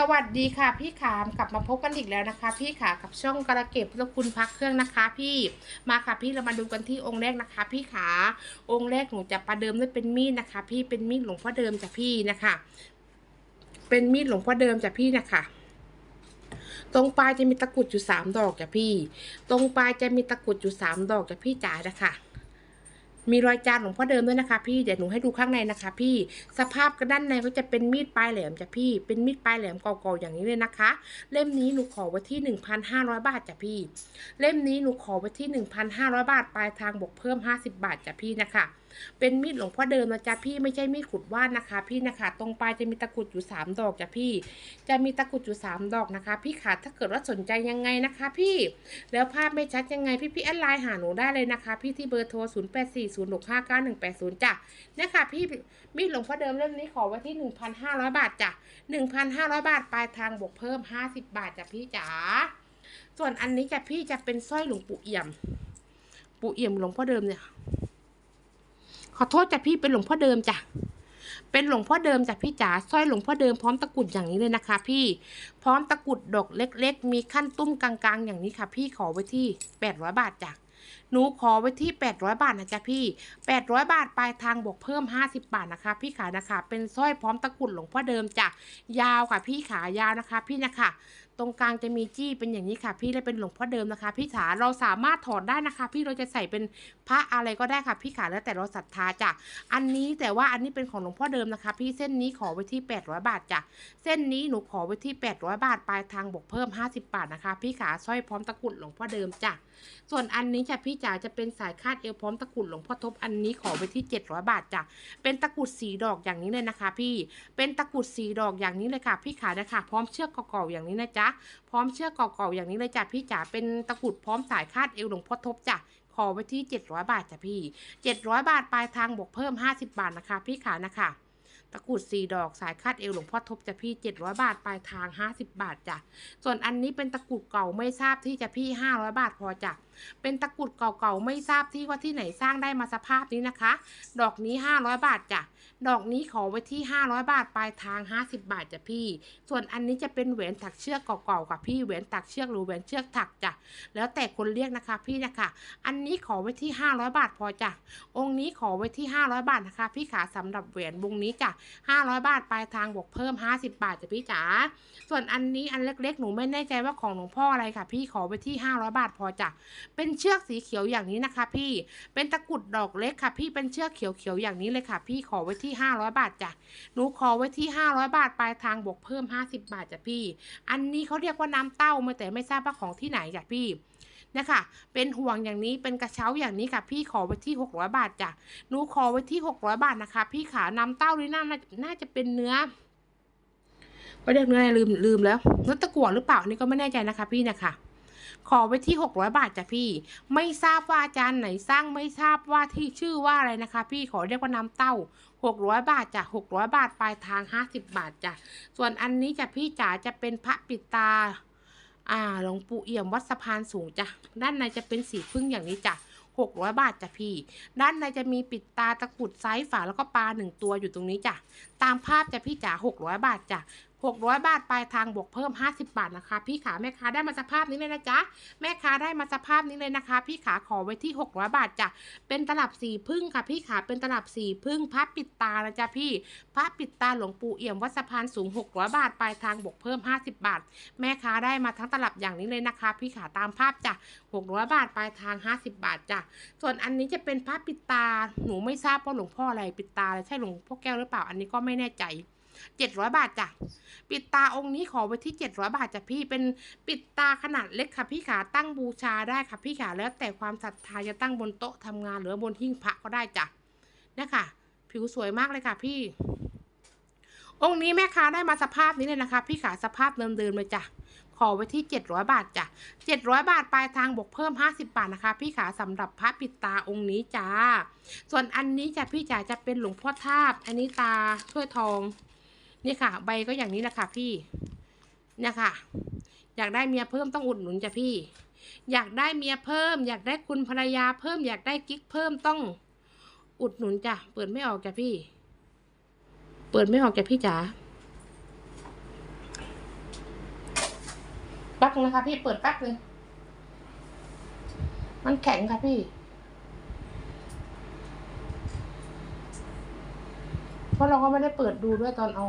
สวัสดีค่ะพี่ขามกลับมาพบกันอีกแล้วนะคะ พี่ขากับช่องกระเก็บพุทธคุณพักเครื่องนะคะ พี่มาค่ะพี่เรามาดูกันที่องค์แรกนะคะ พี่ขาองค์แรกหนูจะประเดิมด้วยเป็นมีดนะคะ พี่เป็นมีดหลวงพ่อเดิมจ้ะพี่นะคะ เป็นมีดหลวงพ่อเดิมจ้ะพี่นะคะตรงปลายจะมีตะกรุดอยู่สามดอกจ้ะพี่ ตรงปลายจะมีตะกรุดอยู่สามดอกจ้ะพี่จ๋านะคะ มีรอยจานหลวงพ่อเดิมด้วยนะคะ พี่เดี๋ยวหนูให้ดูข้างในนะคะ พี่สภาพกระด้านในก็จะเป็นมีดปลายแหลมจ้ะพี่ เป็นมีดปลายแหลมเก่าๆอย่างนี้เลยนะคะ เล่มนี้หนูขอไว้ที่ 1,500 บาทจ้ะพี่ เล่มนี้หนูขอไว้ที่ 1,500 บาทปลายทางบวกเพิ่ม 50 บาทจ้ะพี่นะคะ เป็นมีดหลวงพ่อเดิมนะจ๊ะพี่ไม่ใช่มีดขุดว่านนะคะ พี่นะคะ ตรงปลายจะมีตะกุดอยู่สามดอกจ้ะพี่ จะมีตะกุดอยู่สามดอกนะคะ พี่ขาถ้าเกิดว่าสนใจยังไงนะคะ พี่ แล้วภาพไม่ชัดยังไงพี่พี่แอดไลน์หาหนูได้เลยนะคะ พี่ที่เบอร์โทร 0 8 4 0 6 5 9 1 8 0จ้ะเนี่ยค่ะพี่มีดหลวงพ่อเดิมเล่มนี้ขอไว้ที่ 1,500 บาทจ้ะ1,500 บาทปลายทางบวกเพิ่ม 50 บาทจ้ะพี่จ๋าส่วนอันนี้จ้ะพี่จะเป็นสร้อยหลวงปู่เอี่ยม ปู่เอี่ยมหลวงพ่อเดิมเนี่ย ขอโทษจ้ะพี่เป็นหลวงพ่อเดิมจ้ะเป็นหลวงพ่อเดิมจ้ะพี่จ๋าสร้อยหลวงพ่อเดิมพร้อมตะกรุดอย่างนี้เลยนะคะ พี่พร้อมตะกรุดดอกเล็ก ๆ มีขั้นตุ้มกลางๆ อย่างนี้ค่ะ พี่ขอไว้ที่แปดร้อยบาทจ้ะหนูขอไว้ที่แปดร้อยบาทนะจ๊ะพี่แปดร้อยบาทปลายทางบวกเพิ่มห้าสิบบาทนะคะ พี่ขานะคะ เป็นสร้อยพร้อมตะกรุดหลวงพ่อเดิมจ้ะยาวค่ะ พี่ขายาวนะคะ พี่นะคะตรงกลางจะมีจี้เป็นอย่างนี้ค่ะ พี่และเป็นหลวงพ่อเดิมนะคะ พี่ขาเราสามารถถอดได้นะคะ พี่เราจะใส่เป็น พระอะไรก็ได้ค่ะพี่ขาแล้วแต่เราศรัทธาจ้ะอันนี้แต่ว่าอันนี้เป็นของหลวงพ่อเดิมนะคะ พี่เส้นนี้ขอไว้ที่ 800 บาทจ้ะเส้นนี้หนูขอไว้ที่ 800 บาทปลายทางบวกเพิ่ม 50 บาทนะคะ พี่ขาสร้อยพร้อมตะกรุดหลวงพ่อเดิมจ้ะส่วนอันนี้จ้ะพี่จ๋าจะเป็นสายคาดเอวพร้อมตะกรุดหลวงพ่อทบอันนี้ขอไว้ที่ 700 บาทจ้ะเป็นตะกรุดสีดอกอย่างนี้เลยนะคะ พี่เป็นตะกรุดสีดอกอย่างนี้เลยค่ะ พี่ขานะคะ พร้อมเชือกเก่าๆอย่างนี้นะจ๊ะพร้อมเชือกเก่าๆอย่างนี้เลยจ้ะพี่จ๋าเป็นตะกรุดพร้อมสายคาดเอวหลวงพ่อทบจ้ะ พอไว้ที่ 700 บาทจ้ะพี่ 700 บาทปลายทางบวกเพิ่ม 50 บาทนะคะ พี่ขานะคะตะกรุดสีดอกสายคาดเอวหลวงพ่อทบจะพี่700บาทปลายทาง50บาทจ้ะ ส่วนอันนี้เป็นตะกรุดเก่าไม่ทราบที่จะพี่500บาทพอจ้ะ เป็นตะกรุดเก่าๆ ไม่ทราบที่ว่าที่ไหนสร้างได้มาสภาพนี้นะคะ ดอกนี้ 500 บาทจ้ะ ดอกนี้ขอไว้ที่ 500 บาท ปลายทาง 50 บาทจ้ะพี่ ส่วนอันนี้จะเป็นแหวนถักเชือกเก่าๆค่ะพี่ แหวนถักเชือกหรือแหวนเชือกถักจ้ะ แล้วแต่คนเรียกนะคะพี่นะคะ อันนี้ขอไว้ที่ 500 บาทพอจ้ะ องค์นี้ขอไว้ที่ 500 บาทนะคะ พี่ขาสำหรับแหวนวงนี้จ้ะ 500 บาท ปลายทางบวกเพิ่ม 50 บาทจ้ะพี่จ๋า ส่วนอันนี้อันเล็กๆ หนูไม่แน่ใจว่าของหลวงพ่ออะไรค่ะ พี่ขอไว้ที่ 500 บาทพอจ้ะเป็นเชือกสีเขียวอย่างนี้นะคะ พี่ เป็นตะกุดดอกเล็กค่ะ พี่ เป็นเชือกเขียวๆอย่างนี้เลยค่ะ พี่ขอไว้ที่ 500 บาทจ้ะ หนูขอไว้ที่ 500 บาทปลายทางบวกเพิ่ม 50 บาทจ้ะพี่ อันนี้เขาเรียกว่าน้ำเต้ามาแต่ไม่ทราบว่าของที่ไหนจ้ะพี่นะคะเป็นห่วงอย่างนี้เป็นกระเช้าอย่างนี้ค่ะพี่ขอไว้ที่ 600 บาทจ้ะหนูขอไว้ที่ 600 บาทนะคะ พี่ขาน้ำเต้านี่น่าน่าจะเป็นเนื้อไม่เรียกเนื้ออะไรลืมลืมแล้วเนื้อตะกั่วหรือเปล่านนี้ก็ไม่แน่ใจนะคะ พี่นะคะ ขอไว้ที่ 600 บาทจ้ะพี่ ไม่ทราบว่าอาจารย์ไหนสร้างไม่ทราบว่าที่ชื่อว่าอะไรนะคะ พี่ขอเรียกว่าน้ำเต้า 600 บาทจ้ะ600 บาทปลายทาง 50 บาทจ้ะส่วนอันนี้จ้ะพี่จ๋าจะเป็นพระปิดตาอ่าหลวงปู่เอี่ยมวัดสะพานสูงจ้ะด้านในจะเป็นสีพึ่งอย่างนี้จ้ะ600 บาทจ้ะพี่ ด้านในจะมีปิดตาตะกุดไซส์ฝาแล้วก็ปลาหนึ่งตัวอยู่ตรงนี้จ้ะ ตามภาพจ้ะพี่จ๋า600 บาทจ้ะ 600 บาทปลายทางบวกเพิ่ม 50 บาทนะคะ พี่ขาแม่ค้าได้มาสภาพนี้เลยนะจ๊ะแม่ค้าได้มาสภาพนี้เลยนะคะ พี่ขาขอไว้ที่ 600 บาทจ้ะเป็นตลับสีพึ่งค่ะ พี่ขาเป็นตลับสีพึ่งพระปิดตานะจ๊ะพี่พระปิดตาหลวงปู่เอี่ยมวัดสะพานสูง 600 บาทปลายทางบวกเพิ่ม 50 บาท แม่ค้าได้มาทั้งตลับอย่างนี้เลยนะคะ พี่ขาตามภาพจ้ะ600 บาทปลายทาง 50 บาทจ้ะส่วนอันนี้จะเป็นพระปิดตาหนูไม่ทราบว่าหลวงพ่ออะไรปิดตาใช่หลวงพ่อแก้วหรือเปล่าอันนี้ก็ไม่แน่ใจ 700บาทจ้ะ ปิดตาองค์นี้ขอไว้ที่700บาทจ้ะพี่ เป็นปิดตาขนาดเล็กค่ะพี่ขาตั้งบูชาได้ค่ะพี่ขาแล้วแต่ความศรัทธาจะตั้งบนโต๊ะทำงานหรือบนหิ้งพระก็ได้จ้ะเนี่ยค่ะ ผิวสวยมากเลยค่ะพี่ องค์นี้แม่ค้าได้มาสภาพนี้เลยนะคะ พี่ขาสภาพเดิมๆเลยจ้ะขอไว้ที่ 700 บาทจ้ะ 700 บาท ปลายทางบวกเพิ่ม 50 บาทนะคะ พี่ขาสำหรับพระปิดตาองค์นี้จ้า ส่วนอันนี้จ้ะพี่จ๋าจะเป็นหลวงพ่อทาบ อันนี้ตาถ้วยทอง นี่ค่ะ ใบก็อย่างนี้แหละค่ะพี่เนี่ยค่ะ อยากได้เมียเพิ่มต้องอุดหนุนจ้ะพี่ อยากได้เมียเพิ่ม อยากได้คุณภรรยาเพิ่ม อยากได้กิ๊กเพิ่มต้องอุดหนุนจ้ะเปิดไม่ออกจ้ะพี่ เปิดไม่ออกจ้ะพี่จ๋านึงนะคะพี่เปิดแป๊บนึงมันแข็งค่ะพี่เพราะเราก็ไม่ได้เปิดดูด้วยตอนเอา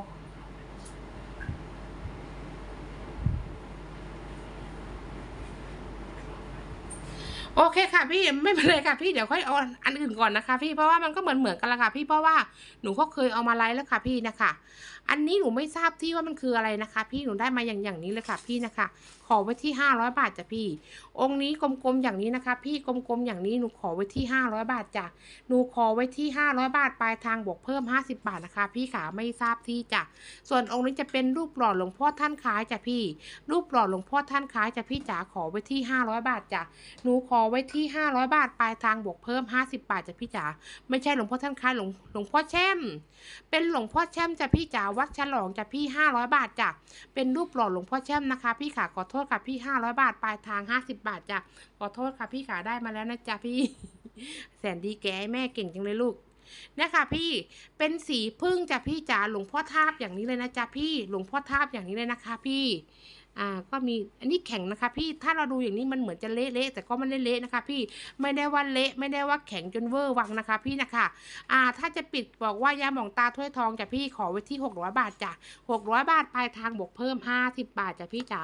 โอเคค่ะพี่ไม่เป็นไรค่ะพี่เดี๋ยวค่อยเอาอันอื่นก่อนนะคะ พี่เพราะว่ามันก็เหมือนเหมือนกันละค่ะ พี่เพราะว่าหนูก็เคยเอามาไลฟ์แล้วค่ะพี่นะคะ อันนี้หนูไม่ทราบที่ว่ามันคืออะไรนะคะ พี่หนูได้มาอย่างอย่างนี้เลยค่ะพี่นะคะ ขอไว้ที่ห้าร้อยบาทจ้ะพี่ องค์นี้กลมๆอย่างนี้นะคะ พี่กลมๆอย่างนี้หนูขอไว้ที่ห้าร้อยบาทจ้ะหนูขอไว้ที่ห้าร้อยบาทปลายทางบวกเพิ่มห้าสิบบาทนะคะ พี่ขาไม่ทราบที่จ้ะส่วนองค์นี้จะเป็นรูปหล่อหลวงพ่อท่านคล้ายจ้ะพี่ รูปหล่อหลวงพ่อท่านคล้ายจ้ะพี่จ๋าขอไว้ที่ห้าร้อยบาทจ้ะหนูขอไว้ที่ห้าร้อยบาทปลายทางบวกเพิ่มห้าสิบาทจ้ะพี่จ๋าไม่ใช่หลวงพ่อท่านคล้ายหลวงหลวงพ่อแช่มเป็นหลวงพ่อแช่มจ้ะพี่จ๋าวัดฉลองจ้ะพี่ห้าร้อยบาทจ้ะเป็นรูปหล่อหลวงพ่อแช่มนะคะ พี่ขาขอโทษค่ะพี่ห้าร้อยบาทปลายทางห้าสิบาทจ้ะขอโทษค่ะพี่ขาได้มาแล้วนะจ๊ะพี่ แสนดีแกแม่เก่งจังเลยลูก เนี่ยค่ะพี่เป็นสีพึ่งจ้ะพี่จ๋าหลวงพ่อทาบอย่างนี้เลยนะจ๊ะพี่หลวงพ่อทาบอย่างนี้เลยนะคะ พี่อ่าก็มีอันนี้แข็งนะคะพี่ถ้าเราดูอย่างนี้มันเหมือนจะเละๆแต่ก็ไม่ได้เละนะคะ พี่ไม่ได้ว่าเละไม่ได้ว่าแข็งจนเวอร์วังนะคะ พี่นะคะอ่าถ้าจะปิดบอกว่ายาหมองตาถ้วยทองจ้ะพี่ขอไว้ที่หกร้อยบาทจ้ะหกร้อยบาทปลายทางบวกเพิ่มห้าสิบบาทจ้ะพี่จ๋า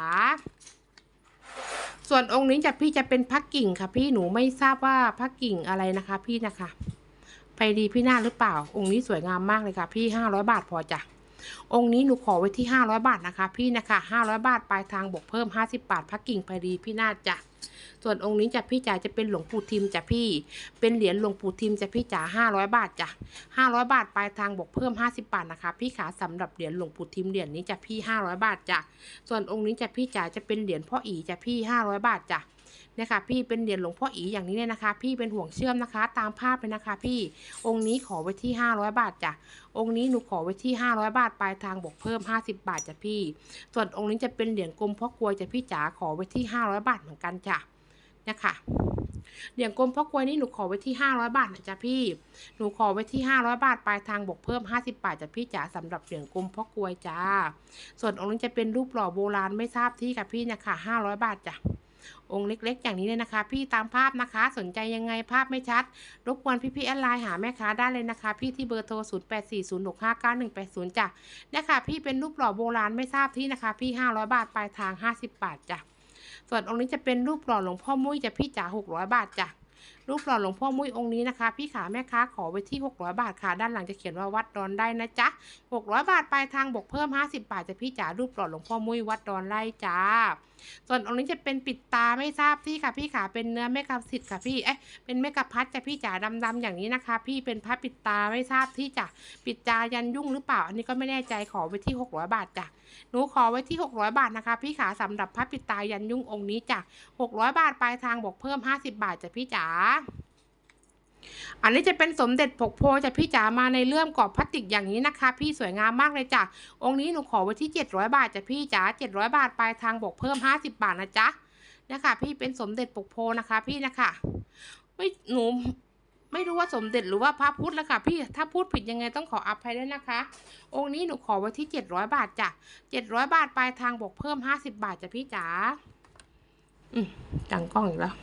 ส่วนองค์นี้จ้ะพี่จะเป็นพักกิ่งค่ะ พี่หนูไม่ทราบว่าพักกิ่งอะไรนะคะ พี่นะคะ ไปดีพี่หน้าหรือเปล่า องค์นี้สวยงามมากเลยค่ะ พี่ห้าร้อยบาทพอจ้ะองค์นี้หนูขอไว้ที่ 500 บาทนะคะ พี่นะคะ500 บาทปลายทางบวกเพิ่ม 50 บาทพักกิ่งไปดีพี่นาจ้ะส่วนองค์นี้จะพี่จ๋าจะเป็นหลวงปู่ทิมจ้ะพี่ เป็นเหรียญหลวงปู่ทิมจ้ะพี่จ๋า500บาทจ้ะ500บาทปลายทางบวกเพิ่ม50บาทนะคะ พี่ขาสำหรับเหรียญหลวงปู่ทิมเหรียญนี้จะพี่500บาทจ้ะส่วนองค์นี้จะพี่จ๋าจะเป็นเหรียญพ่ออีจ้ะพี่500บาทจ้ะ เนี่ยค่ะพี่เป็นเหรียญหลวงพ่ออีอย่างนี้เลยนะคะ พี่เป็นห่วงเชื่อมนะคะ ตามภาพเลยนะคะ พี่องค์นี้ขอไว้ที่ 500 บาทจ้ะองค์นี้หนูขอไว้ที่ 500 บาทปลายทางบวกเพิ่ม 50 บาทจ้ะพี่ ส่วนองค์นี้จะเป็นเหรียญกลมพ่อกลวยจ้ะพี่จ๋าขอไว้ที่ 500 บาทเหมือนกันจ้ะเนี่ยค่ะเหรียญกลมพ่อกลวยนี่หนูขอไว้ที่ 500 บาทนะจ๊ะพี่ หนูขอไว้ที่ 500 บาทปลายทางบวกเพิ่ม 50 บาทจ้ะพี่จ๋าสำหรับเหรียญกลมพ่อกลวยจ้า ส่วนองค์นี้จะเป็นรูปหล่อโบราณไม่ทราบที่กับพี่นะคะ500 บาทจ้ะ องค์เล็กๆ อย่างนี้เลยนะคะ พี่ตามภาพนะคะ สนใจยังไงภาพไม่ชัด รบกวนพี่ๆแอดไลน์หาแม่ค้าได้เลยนะคะ พี่ที่เบอร์โทร 0 8 4 0 6 5 9 1 8 0 จ้ะเนี่ยค่ะพี่เป็นรูปหล่อโบราณไม่ทราบที่นะคะ พี่ 500 บาทปลายทาง 50 บาทจ้ะส่วนองค์นี้จะเป็นรูปหล่อหลวงพ่อมุ้ยจะพี่จ๋า600 บาทจ้ะรูปหล่อหลวงพ่อมุ้ยองค์นี้นะคะ พี่ขาแม่ค้าขอไว้ที่ 600 บาทค่ะ ด้านหลังจะเขียนว่าวัดดอนได้นะจ๊ะ 600 บาทปลายทางบวกเพิ่ม 50 บาทจะพี่จ๋ารูปหล่อหลวงพ่อมุ้ยวัดดอนไร่จ้า ส่วนองค์นี้จะเป็นปิดตาไม่ทราบที่ค่ะ พี่ขาเป็นเนื้อเมกะสิทธิ์ค่ะพี่เอ๊ะเป็นเมกะพัดจะพี่จ๋าดำๆอย่างนี้นะคะ พี่เป็นพัดปิดตาไม่ทราบที่จะปิดตายันยุ่งหรือเปล่า อันนี้ก็ไม่แน่ใจขอไว้ที่ 600 บาทจ้ะหนูขอไว้ที่ 600 บาทนะคะ พี่ขาสำหรับพัดปิดตายันยุ่งองค์นี้จ้ะ600 บาทปลายทางบอกเพิ่ม 50 บาทจ้ะพี่จ๋าอันนี้จะเป็นสมเด็จผกโพจะพี่จ๋ามาในเรื่องกรอบพลาสติกอย่างนี้นะคะ พี่สวยงามมากเลยจ้ะองค์นี้หนูขอไว้ที่ 700 บาทจ้ะพี่จ๋า700 บาทปลายทางบวกเพิ่ม 50 บาทนะจ๊ะนะคะพี่เป็นสมเด็จปกโพนะคะ พี่นะคะไม่หนูไม่รู้ว่าสมเด็จหรือว่าพระพุทธแล้วค่ะ พี่ถ้าพูดผิดยังไงต้องขออภัยด้วยนะคะ องค์นี้หนูขอไว้ที่ 700 บาทจ้ะ700 บาทปลายทางบวกเพิ่ม 50 บาทจ้ะพี่จ๋าอืมจังกล้องอีกแล้ว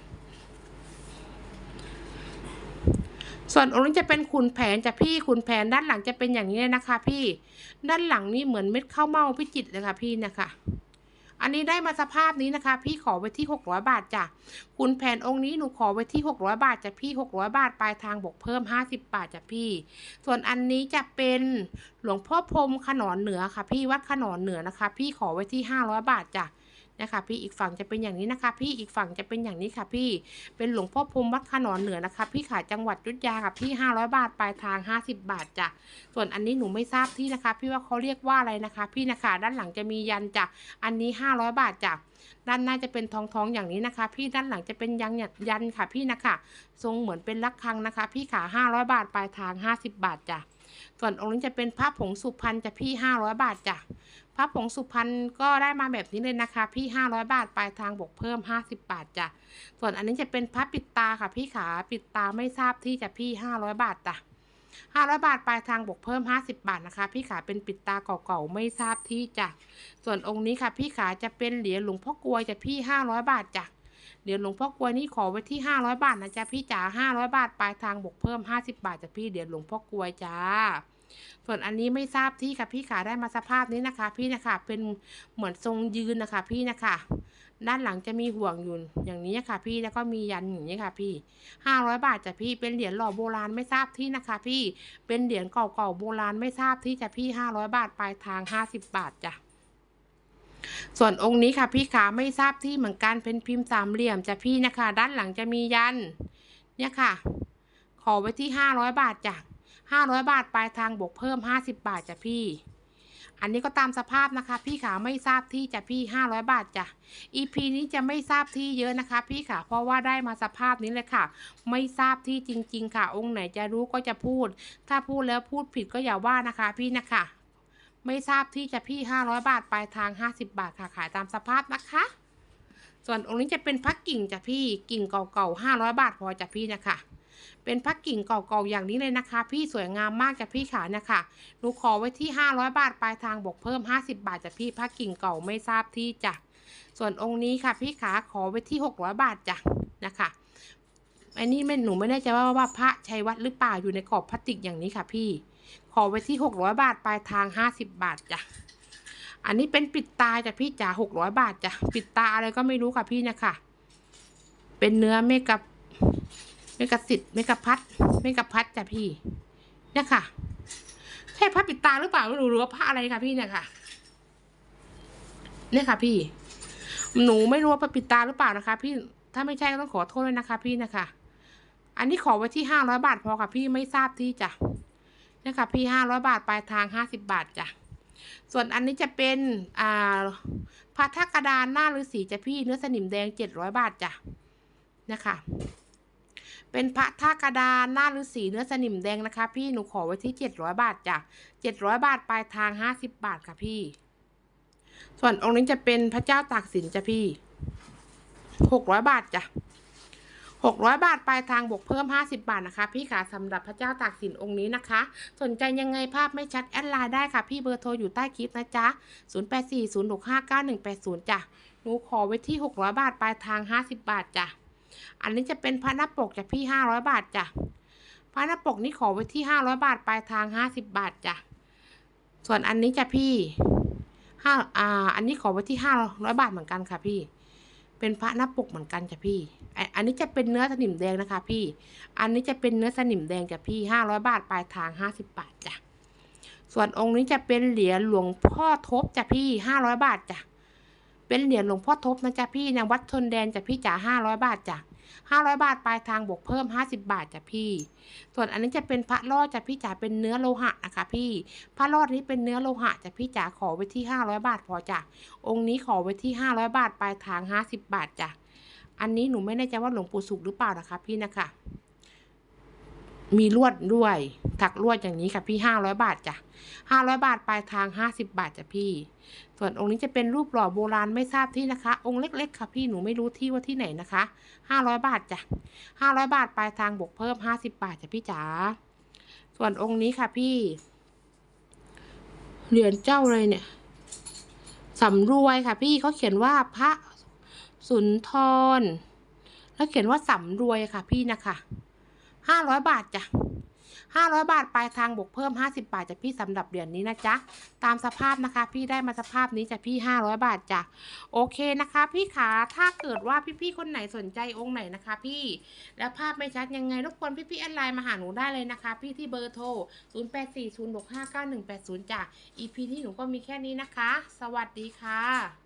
ส่วนองค์นี้จะเป็นขุนแผนจะพี่ขุนแผนด้านหลังจะเป็นอย่างนี้เลยนะคะ พี่ ด้านหลังนี่เหมือนเม็ดข้าวเม่าพิจิตรเลยค่ะพี่นะคะ อันนี้ได้มาสภาพนี้นะคะ พี่ขอไว้ที่600บาทจ้ะขุนแผนองค์นี้หนูขอไว้ที่600บาทจ้ะพี่600บาทปลายทางบวกเพิ่ม 50 บาทจ้ะพี่ ส่วนอันนี้จะเป็นหลวงพ่อพรมขนอนเหนือค่ะ พี่วัดขนอนเหนือนะคะ พี่ขอไว้ที่500บาทจ้ะ นะคะ พี่อีกฝั่งจะเป็นอย่างนี้นะคะ พี่อีกฝั่งจะเป็นอย่างนี้ค่ะ พี่เป็นหลวงพ่อพรมวัดขนอนเหนือนะคะ พี่ขายจังหวัดยุทธยาค่ะพี่500 บาทปลายทาง 50 บาทจ้ะส่วนอันนี้หนูไม่ทราบที่นะคะ พี่ว่าเขาเรียกว่าอะไรนะคะ พี่นะคะด้านหลังจะมียันจ้ะอันนี้ 500 บาทจ้ะด้านหน้าจะเป็นทองทองอย่างนี้นะคะ พี่ด้านหลังจะเป็นยันยันค่ะพี่นะคะทรงเหมือนเป็นลักคังนะคะ พี่ขา500 บาทปลายทาง 50 บาทจ้ะ ส่วนองค์นี้จะเป็นพระผงสุพรรณจะพี่500บาทจ้ะพระผงสุพรรณก็ได้มาแบบนี้เลยนะคะ พี่500บาทปลายทางบวกเพิ่ม50บาทจ้ะส่วนอันนี้จะเป็นพระปิดตาค่ะพี่ขาปิดตาไม่ทราบที่จะพี่500บาทจ้ะ500บาทปลายทางบวกเพิ่ม50บาทนะคะ พี่ขาเป็นปิดตาเก่าๆไม่ทราบที่จ้ะส่วนองค์นี้ค่ะพี่ขาจะเป็นเหรียญหลวงพ่อกลวยจะพี่500บาทจ้ะ เหรียญหลวงพ่อกลวยนี่ขอไว้ที่ 500 บาทนะจ๊ะพี่จ๋า500 บาทปลายทางบวกเพิ่ม 50 บาทจ้ะพี่เหรียญหลวงพ่อกลวยจ้าส่วนอันนี้ไม่ทราบที่ค่ะพี่ขาได้มาสภาพนี้นะคะ พี่นะคะเป็นเหมือนทรงยืนนะคะ พี่นะคะด้านหลังจะมีห่วงอยู่อย่างนี้ค่ะ พี่แล้วก็มียันอย่างนี้ค่ะพี่ห้าร้อยบาทจ้ะพี่เป็นเหรียญหล่อโบราณไม่ทราบที่นะคะ พี่เป็นเหรียญเก่าๆโบราณไม่ทราบที่จะพี่ห้าร้อยบาทปลายทางห้าสิบบาทจ้ะ ส่วนองค์นี้ค่ะพี่ขาไม่ทราบที่เหมือนกันเป็นพิมพ์สามเหลี่ยมจ้ะพี่นะคะ ด้านหลังจะมียัน เนี่ยค่ะ ขอไว้ที่ห้าร้อยบาทจ้ะห้าร้อยบาทปลายทางบวกเพิ่มห้าสิบบาทจ้ะพี่ อันนี้ก็ตามสภาพนะคะ พี่ขาไม่ทราบที่จะพี่ห้าร้อยบาทจ้ะ EP นี้จะไม่ทราบที่เยอะนะคะ พี่ค่ะเพราะว่าได้มาสภาพนี้เลยค่ะ ไม่ทราบที่จริง ๆ ค่ะ องค์ไหนจะรู้ก็จะพูด ถ้าพูดแล้วพูดผิดก็อย่าว่านะคะ พี่นะคะ ไม่ทราบที่จะพี่ห้าร้อยบาท ปลายทางห้าสิบาทค่ะ ขายตามสภาพนะคะ ส่วนองค์นี้จะเป็นพักกิ่งจ้ะพี่ กิ่งเก่าๆห้าร้อยบาทพอจ้ะพี่นะคะ เป็นพักกิ่งเก่าๆ อย่างนี้เลยนะคะ พี่สวยงามมากจ้ะพี่ขานะคะหนูขอไว้ที่ห้าร้อยบาท ปลายทางบวกเพิ่มห้าสิบาทจ้ะพี่พักกิ่งเก่าไม่ทราบที่จ้ะ ส่วนองค์นี้ค่ะ พี่ขาขอไว้ที่หกร้อยบาทจ้ะนะคะอันนี้ไม่หนูไม่แน่ใจว่าว่าพระชัยวัดหรือเปล่าอยู่ในกรอบพลาสติกอย่างนี้ค่ะพี่ ขอไว้ที่หกร้อยบาทปลายทางห้าสิบบาทจ้ะอันนี้เป็นปิดตาจ้ะพี่จ๋าหกร้อยบาทจ้ะปิดตาอะไรก็ไม่รู้ค่ะพี่นะคะเป็นเนื้อเมกับเมกะสิทธิ์เมกะพัดเมกะพัดจ้ะพี่เนี่ยค่ะใช่พระปิดตาหรือเปล่าไม่รู้หรือว่าพระอะไรค่ะพี่เนี่ยค่ะเนี่ยค่ะพี่ หนูไม่รู้ว่าพระปิดตาหรือเปล่านะคะ พี่ถ้าไม่ใช่ก็ต้องขอโทษเลยนะคะ พี่นะคะ อันนี้ขอไว้ที่ห้าร้อยบาทพอค่ะพี่ไม่ทราบที่จ้ะ เนี่ยค่ะพี่ห้าร้อยบาทปลายทางห้าสิบบาทจ้ะส่วนอันนี้จะเป็นอ่าพระทักกระดานหน้าฤาษีจ้ะพี่เนื้อสนิมแดงเจ็ดร้อยบาทจ้ะนะคะเป็นพระท่ากระดานหน้าฤาษีเนื้อสนิมแดงนะคะ พี่หนูขอไว้ที่เจ็ดร้อยบาทจ้ะเจ็ดร้อยบาทปลายทางห้าสิบบาทค่ะพี่ ส่วนองค์นี้จะเป็นพระเจ้าตากสินจ้ะพี่หกร้อยบาทจ้ะ หกร้อยบาทปลายทางบวกเพิ่มห้าสิบาทนะคะ พี่ขาสำหรับพระเจ้าตากสินองค์นี้นะคะ สนใจยังไงภาพไม่ชัดแอดไลน์ได้ค่ะ พี่เบอร์โทรอยู่ใต้คลิปนะจ๊ะศูนย์แปดสี่ศูนย์หกห้าเก้าหนึ่งแปดศูนย์จ้ะ หนูขอไว้ที่หกร้อยบาทปลายทางห้าสิบาทจ้ะ อันนี้จะเป็นพระหน้าปกจ้ะพี่ห้าร้อยบาทจ้ะ พระหน้าปกนี่ขอไว้ที่ห้าร้อยบาทปลายทางห้าสิบาทจ้ะ ส่วนอันนี้จะพี่ห้าอ่า อันนี้ขอไว้ที่ห้าร้อยบาทเหมือนกันค่ะพี่ เป็นพระหน้าปกเหมือนกันจ้ะพี่ อันนี้จะเป็นเนื้อสนิมแดงนะคะ พี่ อันนี้จะเป็นเนื้อสนิมแดงจ้ะพี่ห้าร้อยบาทปลายทางห้าสิบบาทจ้ะ ส่วนองค์นี้จะเป็นเหรียญหลวงพ่อทบจ้ะพี่ห้าร้อยบาทจ้ะ เป็นเหรียญหลวงพ่อทบนะจ้ะพี่ในวัดชนแดนจ้ะพี่จ๋าห้าร้อยบาทจ้ะ ห้าร้อยบาทปลายทางบวกเพิ่มห้าสิบบาทจ้ะพี่ ส่วนอันนี้จะเป็นพระรอดจ้ะพี่จ๋าเป็นเนื้อโลหะนะคะพี่ พระรอดนี้เป็นเนื้อโลหะจ้ะพี่จ๋าขอไว้ที่ห้าร้อยบาทพอจ้ะองค์นี้ขอไว้ที่ห้าร้อยบาทปลายทางห้าสิบบาทจ้ะอันนี้หนูไม่แน่ใจว่าหลวงปู่สุขหรือเปล่านะคะพี่นะคะ มีลวดด้วย ถักลวดอย่างนี้ค่ะพี่ห้าร้อยบาทจ้ะ ห้าร้อยบาทปลายทางห้าสิบบาทจ้ะพี่ ส่วนองค์นี้จะเป็นรูปหล่อโบราณไม่ทราบที่นะคะ องค์เล็ก ๆ ค่ะพี่หนูไม่รู้ที่ว่าที่ไหนนะคะห้าร้อยบาทจ้ะห้าร้อยบาทปลายทางบวกเพิ่มห้าสิบบาทจ้ะพี่จ๋าส่วนองค์นี้ค่ะพี่ เหรียญเจ้าเลยเนี่ยสำรวยค่ะพี่เขาเขียนว่าพระสุนทร แล้วเขียนว่าสำรวยค่ะพี่นะคะห้าร้อยบาทจ้ะ ห้าร้อยบาทปลายทางบวกเพิ่มห้าสิบาทจ้ะพี่สำหรับเหรียญนี้นะจ๊ะ ตามสภาพนะคะ พี่ได้มาสภาพนี้จ้ะพี่ห้าร้อยบาทจ้ะ โอเคนะคะ พี่ขาถ้าเกิดว่าพี่ๆคนไหนสนใจองค์ไหนนะคะ พี่ แล้วภาพไม่ชัดยังไงรบกวนพี่ๆแอดไลน์มาหาหนูได้เลยนะคะ พี่ที่เบอร์โทร 0 8 4 0 6 5 9 1 8 0จ้ะ EP ที่หนูก็มีแค่นี้นะคะ สวัสดีค่ะ